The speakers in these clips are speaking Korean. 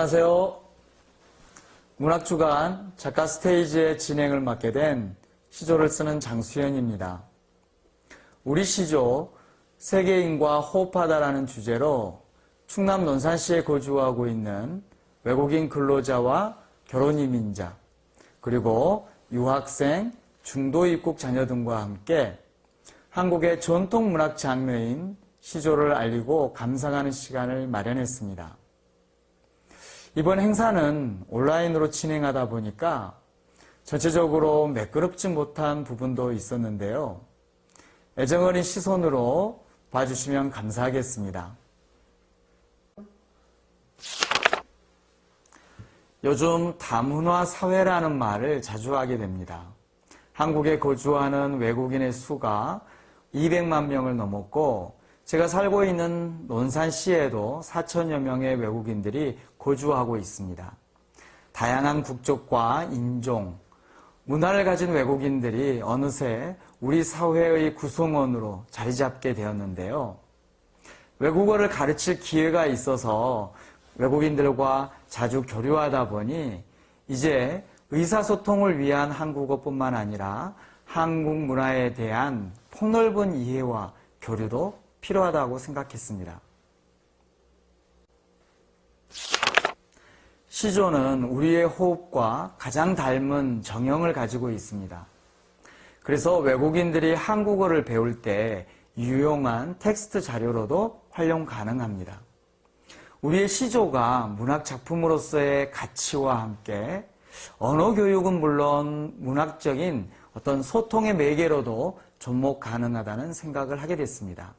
안녕하세요. 문학주간 작가 스테이지의 진행을 맡게 된 시조를 쓰는 장수현입니다. 우리 시조 세계인과 호흡하다라는 주제로 충남 논산시에 거주하고 있는 외국인 근로자와 결혼 이민자 그리고 유학생, 중도 입국 자녀 등과 함께 한국의 전통 문학 장르인 시조를 알리고 감상하는 시간을 마련했습니다. 이번 행사는 온라인으로 진행하다 보니까 전체적으로 매끄럽지 못한 부분도 있었는데요. 애정어린 시선으로 봐주시면 감사하겠습니다. 요즘 다문화 사회라는 말을 자주 하게 됩니다. 한국에 거주하는 외국인의 수가 200만 명을 넘었고 제가 살고 있는 논산시에도 4천여 명의 외국인들이 거주하고 있습니다. 다양한 국적과 인종, 문화를 가진 외국인들이 어느새 우리 사회의 구성원으로 자리 잡게 되었는데요. 외국어를 가르칠 기회가 있어서 외국인들과 자주 교류하다 보니 이제 의사소통을 위한 한국어뿐만 아니라 한국 문화에 대한 폭넓은 이해와 교류도 필요하다고 생각했습니다. 시조는 우리의 호흡과 가장 닮은 정형을 가지고 있습니다. 그래서 외국인들이 한국어를 배울 때 유용한 텍스트 자료로도 활용 가능합니다. 우리의 시조가 문학 작품으로서의 가치와 함께 언어 교육은 물론 문학적인 어떤 소통의 매개로도 접목 가능하다는 생각을 하게 됐습니다.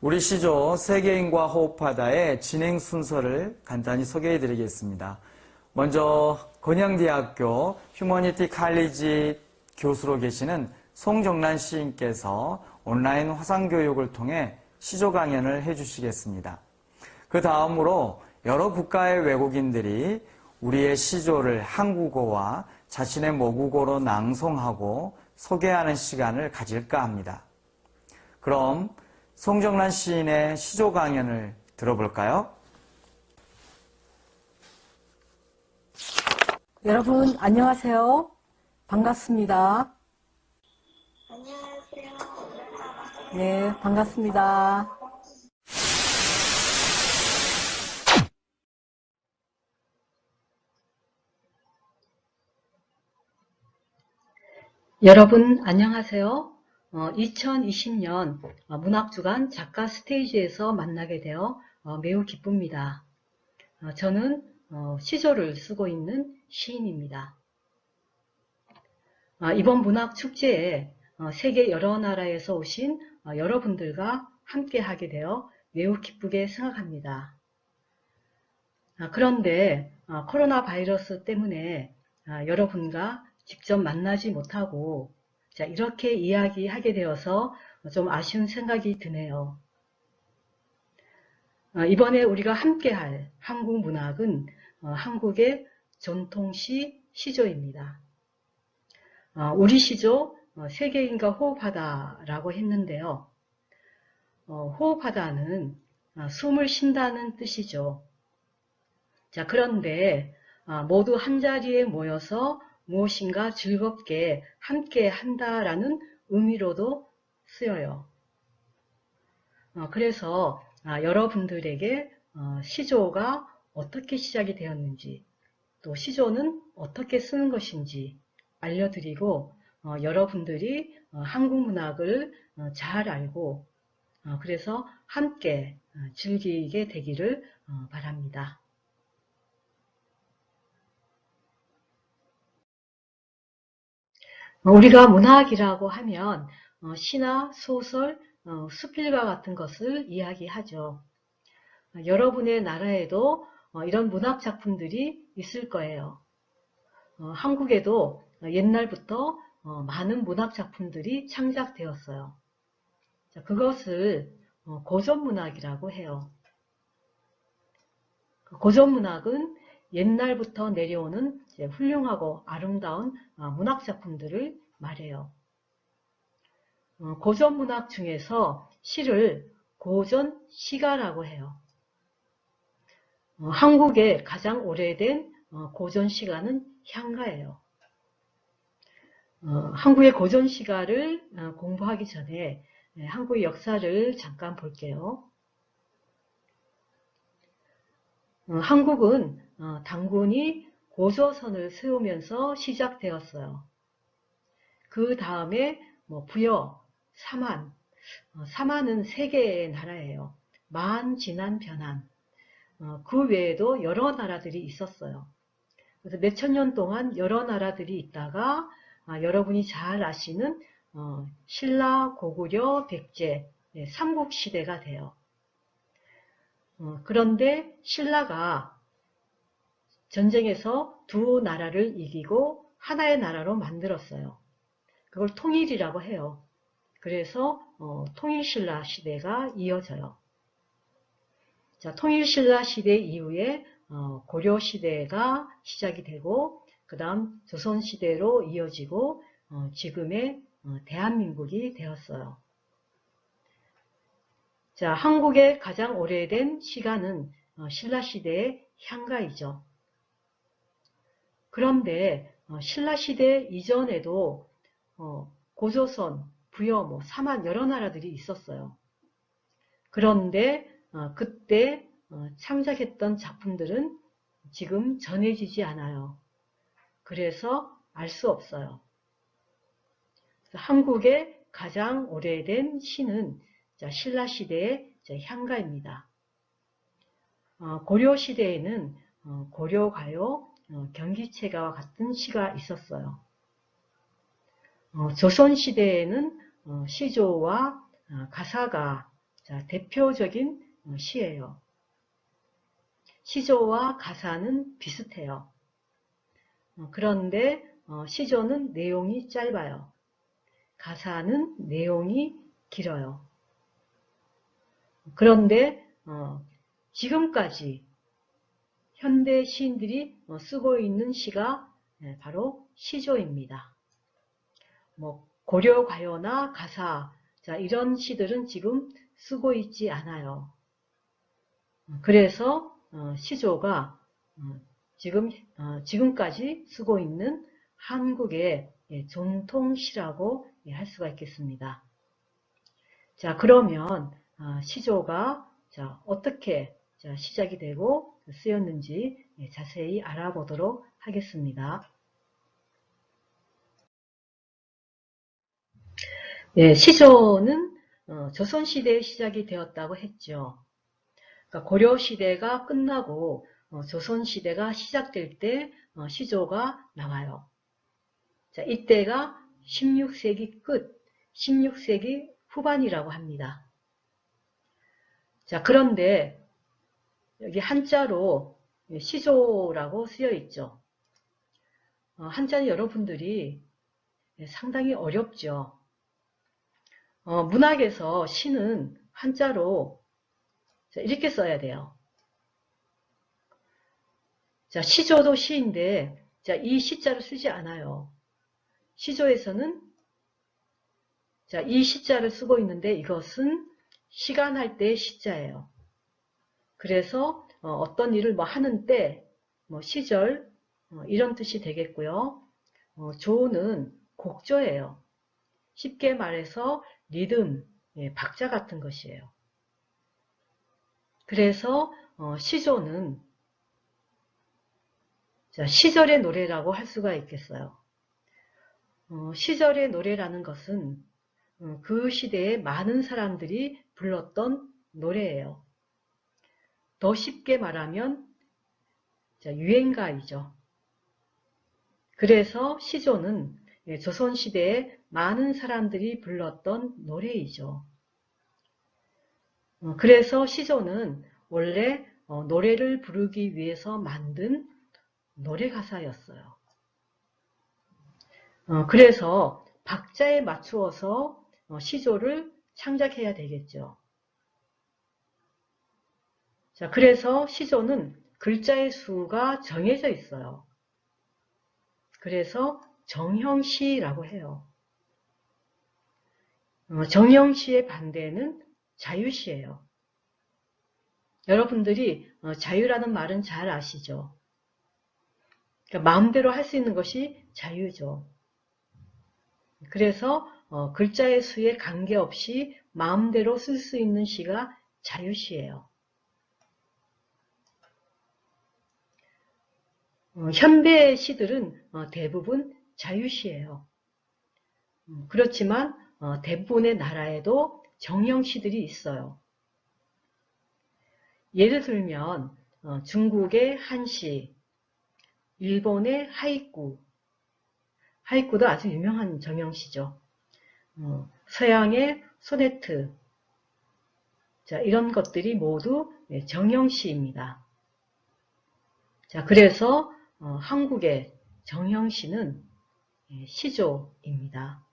우리 시조 세계인과 호흡하다의 진행 순서를 간단히 소개해 드리겠습니다. 먼저 건양대학교 휴머니티 칼리지 교수로 계시는 송정란 시인께서 온라인 화상교육을 통해 시조 강연을 해주시겠습니다. 그 다음으로 여러 국가의 외국인들이 우리의 시조를 한국어와 자신의 모국어로 낭송하고 소개하는 시간을 가질까 합니다. 그럼 송정란 시인의 시조 강연을 들어볼까요? 여러분, 안녕하세요. 반갑습니다. 안녕하세요. 네, 반갑습니다. 여러분, 안녕하세요. 2020년 문학주간 작가 스테이지에서 만나게 되어 어, 매우 기쁩니다. 어, 저는 어, 시조를 쓰고 있는 시인입니다. 아, 이번 문학 축제에 어, 세계 여러 나라에서 오신 어, 여러분들과 함께 하게 되어 매우 기쁘게 생각합니다. 아, 그런데 어, 코로나 바이러스 때문에 아, 여러분과 직접 만나지 못하고 자, 이렇게 이야기하게 되어서 좀 아쉬운 생각이 드네요. 어, 이번에 우리가 함께 할 한국 문학은 어, 한국의 전통시 시조입니다. 어, 우리 시조 어, 세계인과 호흡하다라고 했는데요. 어, 호흡하다는 어, 숨을 쉰다는 뜻이죠. 자, 그런데 아, 모두 한 자리에 모여서 무엇인가 즐겁게 함께 한다라는 의미로도 쓰여요. 어, 그래서 아, 여러분들에게 어, 시조가 어떻게 시작이 되었는지 또 시조는 어떻게 쓰는 것인지 알려드리고 어, 여러분들이 어, 한국 문학을 어, 잘 알고 어, 그래서 함께 어, 즐기게 되기를 어, 바랍니다. 어, 우리가 문학이라고 하면 어, 시나 소설, 어, 수필과 같은 것을 이야기하죠. 어, 여러분의 나라에도 어, 이런 문학 작품들이 있을 거예요. 어, 한국에도 옛날부터 어, 많은 문학 작품들이 창작되었어요. 자, 그것을 어, 고전문학이라고 해요. 그 고전문학은 옛날부터 내려오는 훌륭하고 아름다운 어, 문학 작품들을 말해요. 어, 고전 문학 중에서 시를 고전 시가라고 해요. 어, 한국의 가장 오래된 어, 고전 시가는 향가예요. 어, 한국의 고전 시가를 어, 공부하기 전에 네, 한국의 역사를 잠깐 볼게요. 어, 한국은 어, 당군이 고조선을 세우면서 시작되었어요. 그 다음에 뭐 부여, 사만, 어, 사만은 세 개의 나라예요. 만, 진한, 변한. 어, 그 외에도 여러 나라들이 있었어요. 그래서 몇천 년 동안 여러 나라들이 있다가 아, 여러분이 잘 아시는 어, 신라, 고구려, 백제, 네, 삼국 시대가 돼요. 어, 그런데 신라가 전쟁에서 두 나라를 이기고 하나의 나라로 만들었어요. 그걸 통일이라고 해요. 그래서 어, 통일신라 시대가 이어져요. 자, 통일신라 시대 이후에 어, 고려 시대가 시작이 되고 그 다음 조선 시대로 이어지고 어, 지금의 어, 대한민국이 되었어요. 자, 한국의 가장 오래된 시가는 어, 신라 시대의 향가이죠. 그런데 어, 신라 시대 이전에도 어, 고조선, 부여, 뭐 사만 여러 나라들이 있었어요. 그런데 어, 그때 어, 창작했던 작품들은 지금 전해지지 않아요. 그래서 알 수 없어요. 한국의 가장 오래된 시는 자, 신라 시대의 자, 향가입니다. 어, 고려 시대에는 어, 고려가요, 어, 경기체가와 같은 시가 있었어요. 어, 조선 시대에는 어, 시조와 어, 가사가 자, 대표적인 어, 시예요. 시조와 가사는 비슷해요. 어, 그런데 어, 시조는 내용이 짧아요. 가사는 내용이 길어요. 그런데 어, 지금까지 현대 시인들이 어, 쓰고 있는 시가 네, 바로 시조입니다. 뭐 고려가요나 가사 자, 이런 시들은 지금 쓰고 있지 않아요. 그래서 어, 시조가 어, 지금 어, 지금까지 쓰고 있는 한국의 예, 전통시라고 예, 할 수가 있겠습니다. 자 그러면 아, 시조가 자, 어떻게 자, 시작이 되고 쓰였는지 예, 자세히 알아보도록 하겠습니다. 예, 시조는 어, 조선시대에 시작이 되었다고 했죠. 그러니까 고려시대가 끝나고 어, 조선시대가 시작될 때 어, 시조가 나와요. 자, 이때가 16세기 끝, 16세기 후반이라고 합니다. 자, 그런데 여기 한자로 시조라고 쓰여 있죠. 어, 한자는 여러분들이 상당히 어렵죠. 어, 문학에서 시는 한자로 자, 이렇게 써야 돼요. 자, 시조도 시인데, 자, 이 시자를 쓰지 않아요. 시조에서는, 자, 이 시자를 쓰고 있는데 이것은 시간 할 때의 시자예요. 그래서 어, 떤 일을 뭐 하는 때, 뭐 시절, 어, 이런 뜻이 되겠고요. 어, 조는 곡조예요. 쉽게 말해서 리듬, 예, 박자 같은 것이에요. 그래서 어, 시조는 자, 시절의 노래라고 할 수가 있겠어요. 어, 시절의 노래라는 것은 어, 그 시대에 많은 사람들이 불렀던 노래예요. 더 쉽게 말하면 자, 유행가이죠. 그래서 시조는 예, 조선시대에 많은 사람들이 불렀던 노래이죠. 어, 그래서 시조는 원래 어, 노래를 부르기 위해서 만든 노래 가사였어요. 어, 그래서 박자에 맞추어서 시조를 창작해야 되겠죠. 자, 그래서 시조는 글자의 수가 정해져 있어요. 그래서 정형시라고 해요. 어, 정형시의 반대는 자유시예요. 여러분들이 어, 자유라는 말은 잘 아시죠? 그러니까 마음대로 할 수 있는 것이 자유죠. 그래서 어, 글자의 수에 관계없이 마음대로 쓸 수 있는 시가 자유시예요. 어, 현대의 시들은 어, 대부분 자유시예요. 음, 그렇지만 어, 대부분의 나라에도 정형시들이 있어요. 예를 들면 어, 중국의 한시, 일본의 하이쿠, 하이쿠도 아주 유명한 정형시죠. 어, 서양의 소네트, 자 이런 것들이 모두 네, 정형시입니다. 자 그래서 어, 한국의 정형시는 예, 시조입니다.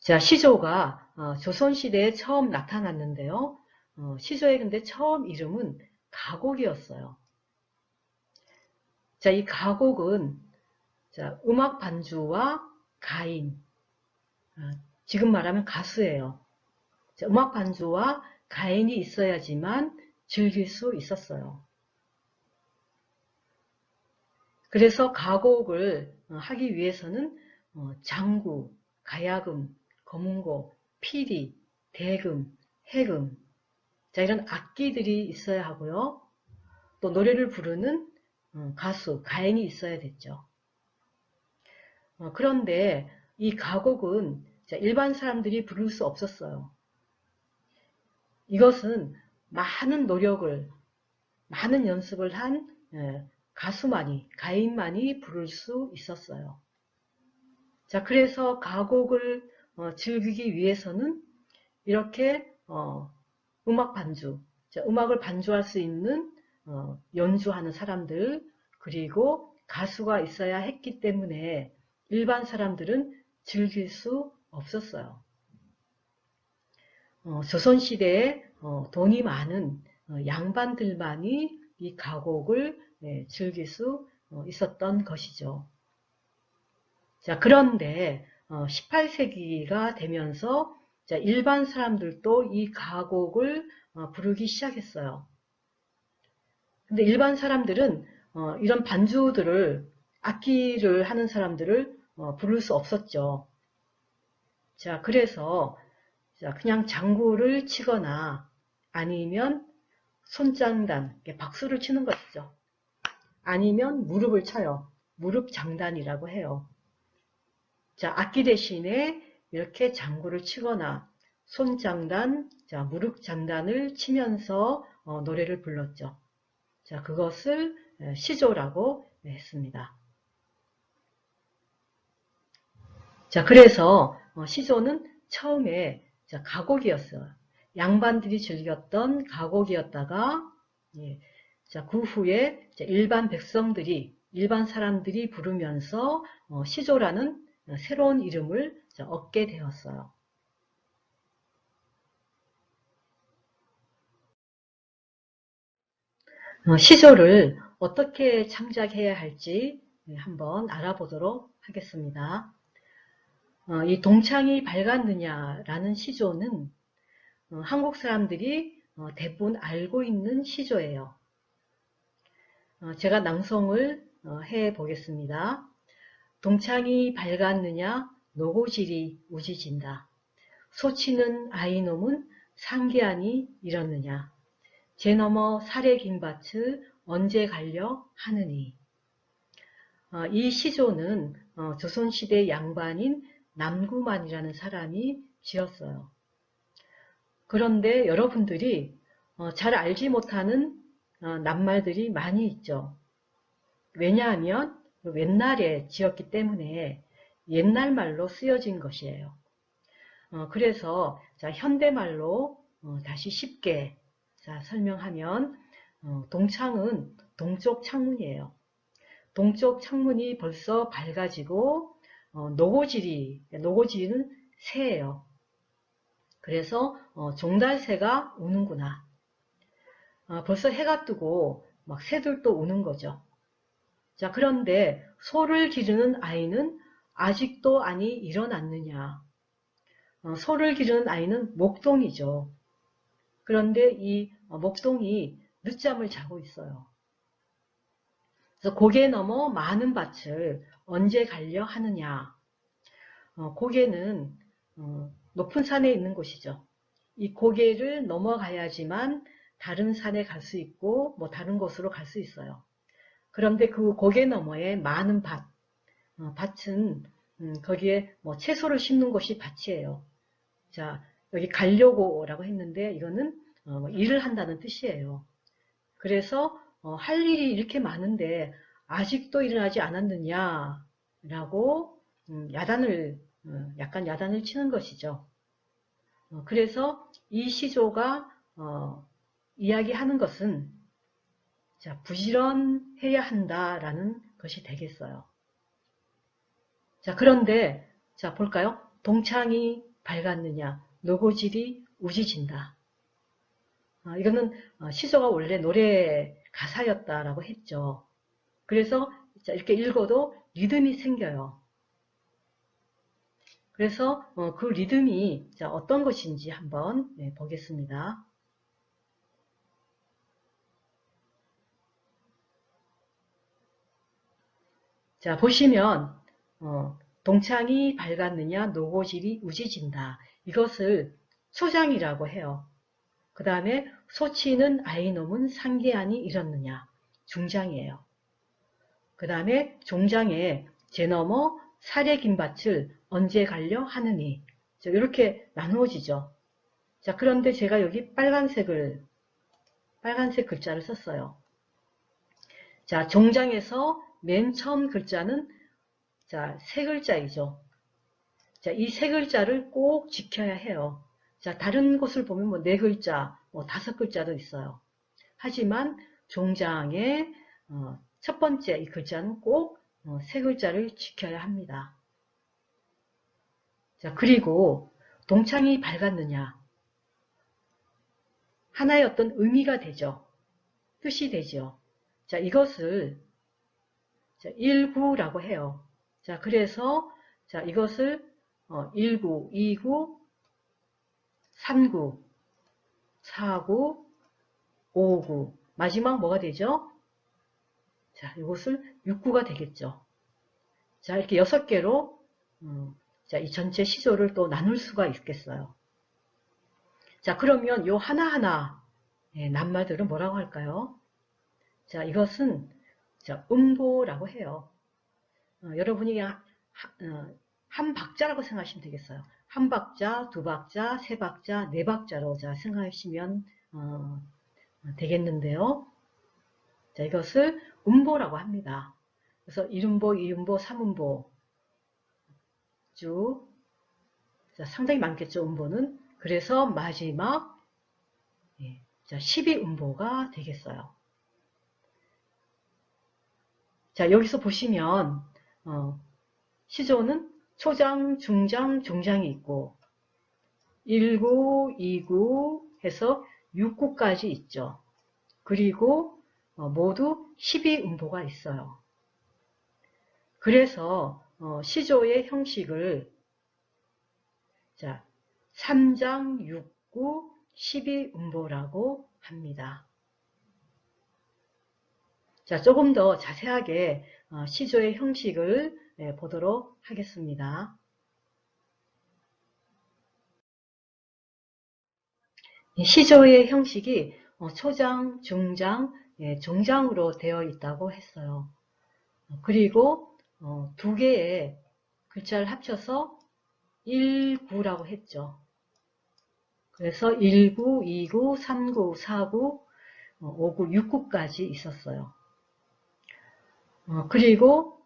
자, 시조가 어, 조선시대에 처음 나타났는데요. 어, 시조의 근데 처음 이름은 가곡이었어요. 자, 이 가곡은 자, 음악 반주와 가인, 아, 지금 말하면 가수예요. 자, 음악 반주와 가인이 있어야지만 즐길 수 있었어요. 그래서 가곡을 어, 하기 위해서는 어, 장구, 가야금, 검은고, 피리, 대금, 해금 자 이런 악기들이 있어야 하고요. 또 노래를 부르는 어, 가수, 가인이 있어야 됐죠. 어, 그런데 이 가곡은 자, 일반 사람들이 부를 수 없었어요. 이것은 많은 노력을, 많은 연습을 한 예, 가수만이, 가인만이 부를 수 있었어요. 자, 그래서 가곡을 어, 즐기기 위해서는 이렇게 어, 음악 반주, 자, 음악을 반주할 수 있는 어, 연주하는 사람들 그리고 가수가 있어야 했기 때문에 일반 사람들은 즐길 수 없었어요. 어, 조선시대에 어, 돈이 많은 어, 양반들만이 이 가곡을 예, 즐길 수 어, 있었던 것이죠. 자, 그런데 18세기가 되면서 자, 일반 사람들도 이 가곡을 어, 부르기 시작했어요. 근데 일반 사람들은 어, 이런 반주들을 악기를 하는 사람들을 어, 부를 수 없었죠. 자, 그래서 자, 그냥 장구를 치거나 아니면 손장단, 박수를 치는 것이죠. 아니면 무릎을 쳐요. 무릎 장단이라고 해요. 자, 악기 대신에 이렇게 장구를 치거나 손장단, 자, 무릎 장단을 치면서 어, 노래를 불렀죠. 자, 그것을 에, 시조라고 했습니다. 자, 그래서 어, 시조는 처음에 자, 가곡이었어요. 양반들이 즐겼던 가곡이었다가 예, 자, 그 후에 자, 일반 백성들이 일반 사람들이 부르면서 어, 시조라는 새로운 이름을 자, 얻게 되었어요. 어, 시조를 어떻게 창작해야 할지 네, 한번 알아보도록 하겠습니다. 어, 이 동창이 밝았느냐라는 시조는 어, 한국 사람들이 어, 대부분 알고 있는 시조예요. 어, 제가 낭송을 어, 해 보겠습니다. 동창이 밝았느냐 노고질이 우지진다. 소치는 아이놈은 상기하니 이렇느냐. 제 넘어 살의 긴밭을 언제 갈려 하느니. 어, 이 시조는 어, 조선시대 양반인 남구만이라는 사람이 지었어요. 그런데 여러분들이 어, 잘 알지 못하는 어, 낱말들이 많이 있죠. 왜냐하면 옛날에 지었기 때문에 옛날 말로 쓰여진 것이에요. 어, 그래서 자, 현대말로 어, 다시 쉽게 자, 설명하면 어, 동창은 동쪽 창문이에요. 동쪽 창문이 벌써 밝아지고 어, 노고지리, 노고지리는 새예요. 그래서 어, 종달새가 우는구나. 어, 벌써 해가 뜨고 막 새들도 우는 거죠. 자, 그런데 소를 기르는 아이는 아직도 아니 일어났느냐. 어, 소를 기르는 아이는 목동이죠. 그런데 이 어, 목동이 늦잠을 자고 있어요. 그래서 고개 넘어 많은 밭을 언제 갈려 하느냐. 어, 고개는 어, 높은 산에 있는 곳이죠. 이 고개를 넘어가야지만 다른 산에 갈 수 있고 뭐 다른 곳으로 갈 수 있어요. 그런데 그 고개 너머에 많은 밭, 어, 밭은 음, 거기에 뭐 채소를 심는 곳이 밭이에요. 자 여기 가려고라고 했는데 이거는 어, 뭐 일을 한다는 뜻이에요. 그래서 어, 할 일이 이렇게 많은데 아직도 일어나지 않았느냐라고 음, 야단을 어, 약간 야단을 치는 것이죠. 어, 그래서 이 시조가 어, 이야기하는 것은 자, 부지런해야 한다라는 것이 되겠어요. 자, 그런데 자, 볼까요? 동창이 밝았느냐, 노고질이 우지진다. 아, 이거는 어, 시조가 원래 노래 가사였다라고 했죠. 그래서 자, 이렇게 읽어도 리듬이 생겨요. 그래서 어, 그 리듬이 자, 어떤 것인지 한번 네, 보겠습니다. 자, 보시면 어, 동창이 밝았느냐 노고질이 우지진다. 이것을 소장이라고 해요. 그 다음에 소치는 아이놈은 상계안이 이렇느냐 중장이에요. 그 다음에 종장에 제 넘어 사례 김밭을 언제 갈려 하느니 자, 이렇게 나누어지죠. 자 그런데 제가 여기 빨간색을 빨간색 글자를 썼어요. 자 종장에서 맨 처음 글자는 자, 세 글자이죠. 자, 이 세 글자를 꼭 지켜야 해요. 자, 다른 곳을 보면 뭐 네 글자, 뭐 다섯 글자도 있어요. 하지만 종장의 어, 첫 번째 이 글자는 꼭 어, 세 글자를 지켜야 합니다. 자, 그리고 동창이 밝았느냐. 하나의 어떤 의미가 되죠. 뜻이 되죠. 자, 이것을 자, 일구라고 해요. 자, 그래서 자, 이것을 어, 1구, 2구, 3구, 4구, 5구, 마지막 뭐가 되죠? 자, 이것을 6구가 되겠죠. 자, 이렇게 6개로 음, 자, 이 전체 시조를 또 나눌 수가 있겠어요. 자, 그러면 요 하나하나 예, 낱말들은 뭐라고 할까요? 자, 이것은 자, 음보라고 해요. 어, 여러분이 하- 어, 한 박자라고 생각하시면 되겠어요. 한 박자, 두 박자, 세 박자, 네 박자로 자 생각하시면 어, 되겠는데요. 자, 이것을 음보라고 합니다. 그래서 1음보, 2음보, 3음보 쭉 자, 상당히 많겠죠, 음보는. 그래서 마지막 예, 자, 12음보가 되겠어요. 자, 여기서 보시면 어, 시조는 초장, 중장, 중장이 있고 1구, 2구 해서 6구까지 있죠. 그리고 어, 모두 12음보가 있어요. 그래서 어, 시조의 형식을 자 3장, 6구, 12음보라고 합니다. 자, 조금 더 자세하게 어, 시조의 형식을 예, 보도록 하겠습니다. 이 시조의 형식이 어, 초장, 중장, 예, 종장으로 되어 있다고 했어요. 어, 그리고 어, 두 개의 글자를 합쳐서 1구라고 했죠. 그래서 1구, 2구, 3구, 4구, 5구, 6구까지 있었어요. 어, 그리고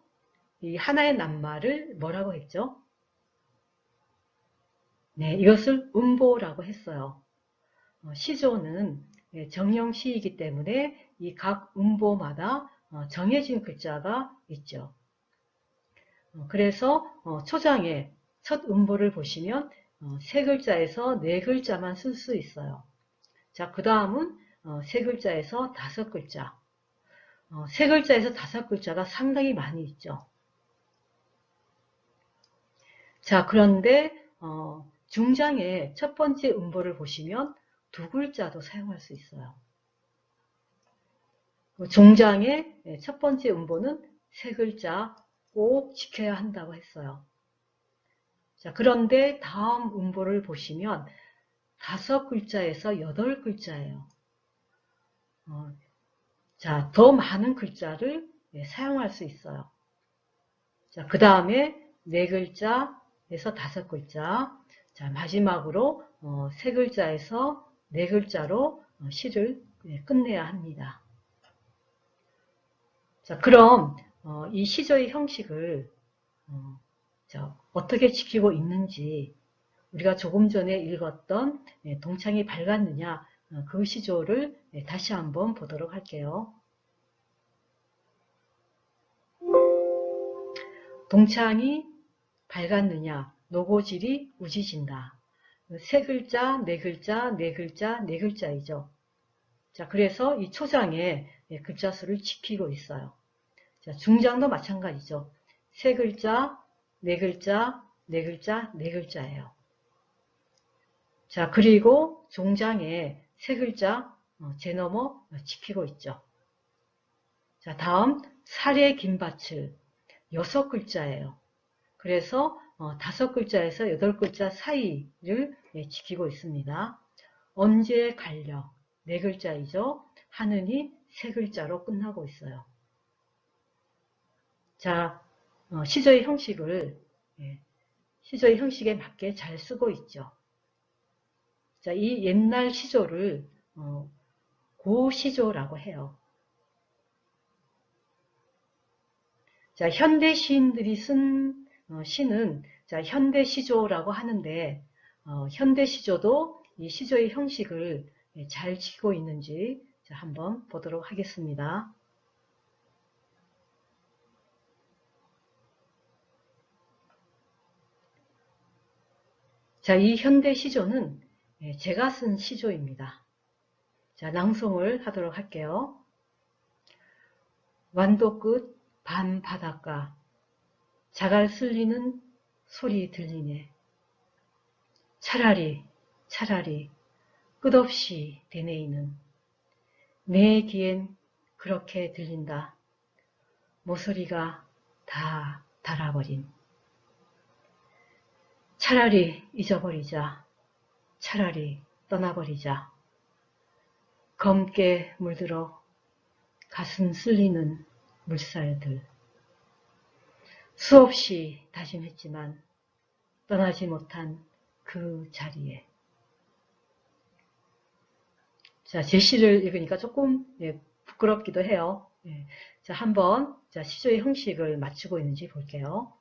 이 하나의 낱말을 뭐라고 했죠? 네, 이것을 음보라고 했어요. 어, 시조는 예, 정형시이기 때문에 이 각 음보마다 어, 정해진 글자가 있죠. 어, 그래서 어, 초장의 첫 음보를 보시면 어, 세 글자에서 네 글자만 쓸 수 있어요. 자, 그 다음은 어, 세 글자에서 다섯 글자. 어, 세 글자에서 다섯 글자가 상당히 많이 있죠. 자, 그런데 어, 중장의 첫 번째 음보를 보시면 두 글자도 사용할 수 있어요. 그 종장의 예, 첫 번째 음보는 세 글자 꼭 지켜야 한다고 했어요. 자, 그런데 다음 음보를 보시면 다섯 글자에서 여덟 글자예요. 어, 자, 더 많은 글자를 예, 사용할 수 있어요. 자, 그 다음에 네 글자 에서 다섯 글자. 자, 마지막으로 어, 세 글자에서 네 글자로 어, 시를 예, 끝내야 합니다. 자, 그럼 어, 이 시조의 형식을 어, 자, 어떻게 지키고 있는지 우리가 조금 전에 읽었던 예, 동창이 밝았느냐 어, 그 시조를 예, 다시 한번 보도록 할게요. 동창이 밝았느냐 노고질이 우지진다. 세 글자, 네 글자, 네 글자, 네 글자이죠. 자, 그래서 이 초장에 예, 글자 수를 지키고 있어요. 자, 중장도 마찬가지죠. 세 글자, 네 글자, 네 글자, 네 글자예요. 자, 그리고 종장에 세 글자 어, 제너머 지키고 있죠. 자, 다음 살의 긴밭을 여섯 글자예요. 그래서 어, 다섯 글자에서 여덟 글자 사이를 예, 지키고 있습니다. 언제 갈려 네 글자이죠. 하느니 세 글자로 끝나고 있어요. 자, 어, 시조의 형식을 예, 시조의 형식에 맞게 잘 쓰고 있죠. 자, 이 옛날 시조를 어, 고시조라고 해요. 자, 현대 시인들이 쓴 어, 시는 자, 현대 시조라고 하는데 어, 현대 시조도 이 시조의 형식을 예, 잘 지키고 있는지 자, 한번 보도록 하겠습니다. 자, 이 현대 시조는 예, 제가 쓴 시조입니다. 자, 낭송을 하도록 할게요. 완도 끝밤 바닷가 자갈 쓸리는 소리 들리네. 차라리 차라리 끝없이 되뇌이는 내 귀엔 그렇게 들린다. 모서리가 다 닳아버린 차라리 잊어버리자. 차라리 떠나버리자. 검게 물들어 가슴 쓸리는 물살들. 수없이 다짐했지만 떠나지 못한 그 자리에. 자, 제 시를 읽으니까 조금 예, 부끄럽기도 해요. 예. 자, 한번 자, 시조의 형식을 맞추고 있는지 볼게요.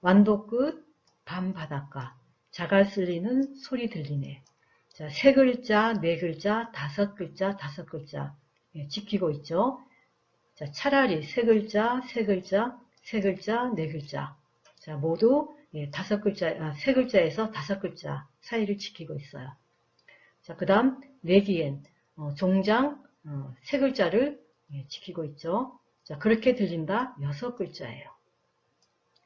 완도 끝, 밤 바닷가, 자갈 쓸리는 소리 들리네. 자, 세 글자, 네 글자, 다섯 글자, 다섯 글자 예, 지키고 있죠. 자, 차라리 세 글자, 세 글자, 세 글자, 네 글자. 자, 모두 예, 다섯 글자, 아, 세 글자에서 다섯 글자 사이를 지키고 있어요. 자, 그 다음 내기엔 어, 종장 어, 세 글자를 예, 지키고 있죠. 자, 그렇게 들린다 여섯 글자예요.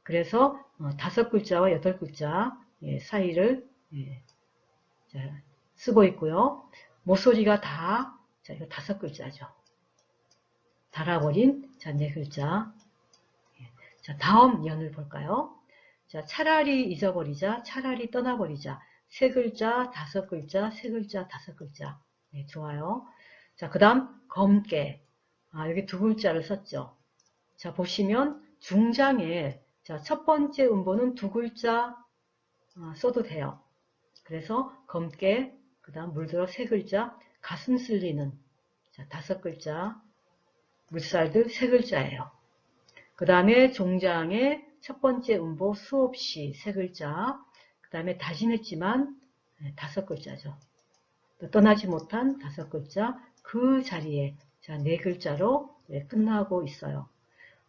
그래서 어, 다섯 글자와 여덟 글자 예, 사이를 예, 자, 쓰고 있고요. 모서리가 다, 자, 이거 다섯 글자죠. 달아버린, 자, 네 글자. 예. 자, 다음 연을 볼까요? 자, 차라리 잊어버리자, 차라리 떠나버리자. 세 글자, 다섯 글자, 세 글자, 다섯 글자. 네, 좋아요. 자, 그 다음, 검게. 아, 여기 두 글자를 썼죠. 자, 보시면 중장에, 자, 첫 번째 음보는 두 글자 아, 써도 돼요. 그래서 검게, 그 다음 물들어 세 글자, 가슴 쓸리는, 자, 다섯 글자, 물살들 세 글자예요. 그 다음에 종장의 첫 번째 음보 수없이 세 글자, 그 다음에 다짐했지만 네, 다섯 글자죠. 또 떠나지 못한 다섯 글자, 그 자리에 자, 네 글자로 네, 끝나고 있어요.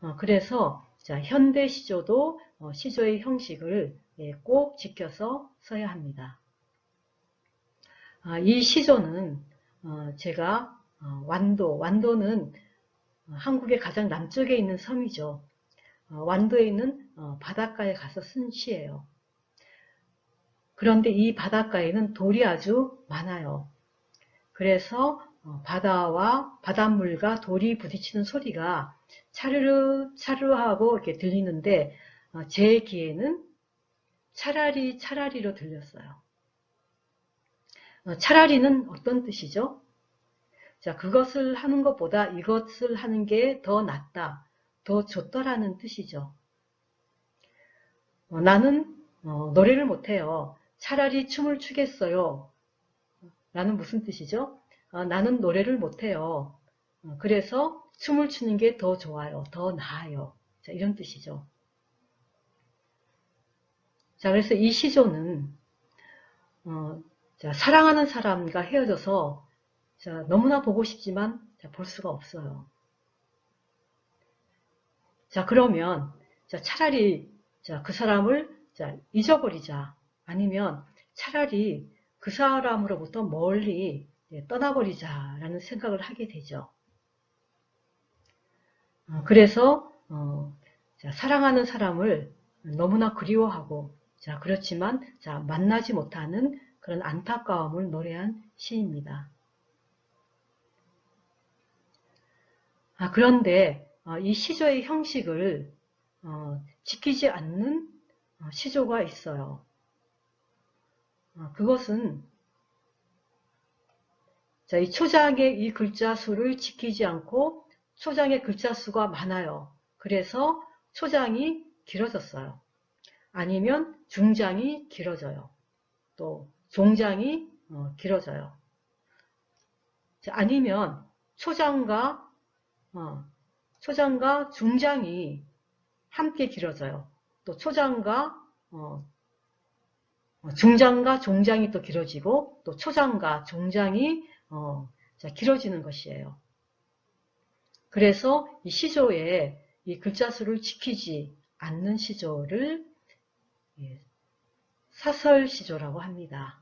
어, 그래서 자, 현대 시조도 어, 시조의 형식을 예, 꼭 지켜서 써야 합니다. 아, 이 시조는 어, 제가 어, 완도, 완도는 어, 한국의 가장 남쪽에 있는 섬이죠. 어, 완도에 있는 어, 바닷가에 가서 쓴 시예요. 그런데 이 바닷가에는 돌이 아주 많아요. 그래서 어, 바다와 바닷물과 돌이 부딪히는 소리가 차르르 차르르 하고 이렇게 들리는데 어, 제 귀에는 차라리 차라리로 들렸어요. 어, 차라리는 어떤 뜻이죠? 자, 그것을 하는 것보다 이것을 하는 게 더 낫다, 더 좋더라는 뜻이죠. 어, 나는 어, 노래를 못해요. 차라리 춤을 추겠어요. 라는 무슨 뜻이죠? 어, 나는 노래를 못해요. 어, 그래서 춤을 추는 게 더 좋아요. 더 나아요. 자, 이런 뜻이죠. 자, 그래서 이 시조는 어, 자, 사랑하는 사람과 헤어져서 자, 너무나 보고 싶지만 자, 볼 수가 없어요. 자, 그러면 자, 차라리 자, 그 사람을 자, 잊어버리자. 아니면 차라리 그 사람으로부터 멀리 예, 떠나버리자라는 생각을 하게 되죠. 어, 그래서 어, 자, 사랑하는 사람을 너무나 그리워하고 자 그렇지만 자 만나지 못하는 그런 안타까움을 노래한 시입니다. 아, 그런데 어, 이 시조의 형식을 어, 지키지 않는 어, 시조가 있어요. 어, 그것은 자, 이 초장의 이 글자 수를 지키지 않고 초장의 글자 수가 많아요. 그래서 초장이 길어졌어요. 아니면 중장이 길어져요. 또 종장이 어, 길어져요. 자, 아니면 초장과 어, 초장과 중장이 함께 길어져요. 또 초장과 어, 어, 중장과 종장이 또 길어지고 또 초장과 종장이 어, 자, 길어지는 것이에요. 그래서 이 시조에 이 글자 수를 지키지 않는 시조를 예, 사설 시조라고 합니다.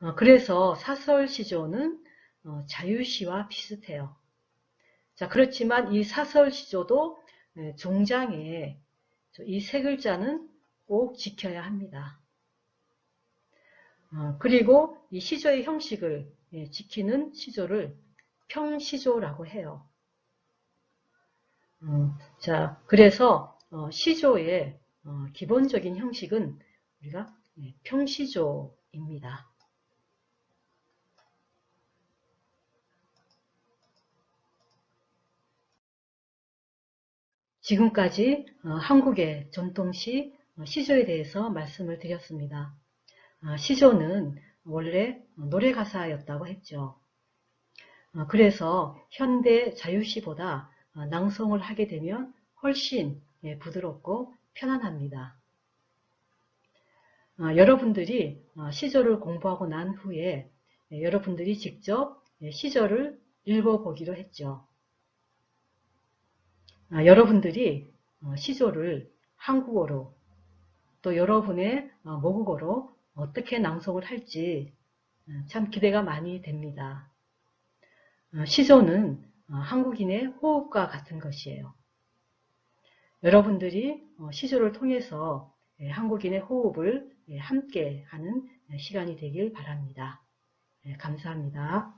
어, 그래서 사설 시조는 어, 자유시와 비슷해요. 자, 그렇지만 이 사설 시조도 예, 종장에 이 세 글자는 꼭 지켜야 합니다. 어, 그리고 이 시조의 형식을 예, 지키는 시조를 평시조라고 해요. 어, 자, 그래서 어, 시조의 어, 기본적인 형식은 우리가 예, 평시조입니다. 지금까지 어, 한국의 전통시 어, 시조에 대해서 말씀을 드렸습니다. 아, 시조는 원래 노래 가사였다고 했죠. 어, 그래서 현대 자유시보다 어, 낭송을 하게 되면 훨씬 예, 부드럽고 편안합니다. 어, 여러분들이 어, 시조를 공부하고 난 후에 예, 여러분들이 직접 예, 시조를 읽어보기로 했죠. 아, 여러분들이 어, 시조를 한국어로 또 여러분의 어, 모국어로 어떻게 낭송을 할지 어, 참 기대가 많이 됩니다. 어, 시조는 어, 한국인의 호흡과 같은 것이에요. 여러분들이 어, 시조를 통해서 예, 한국인의 호흡을 예, 함께 하는 시간이 되길 바랍니다. 예, 감사합니다.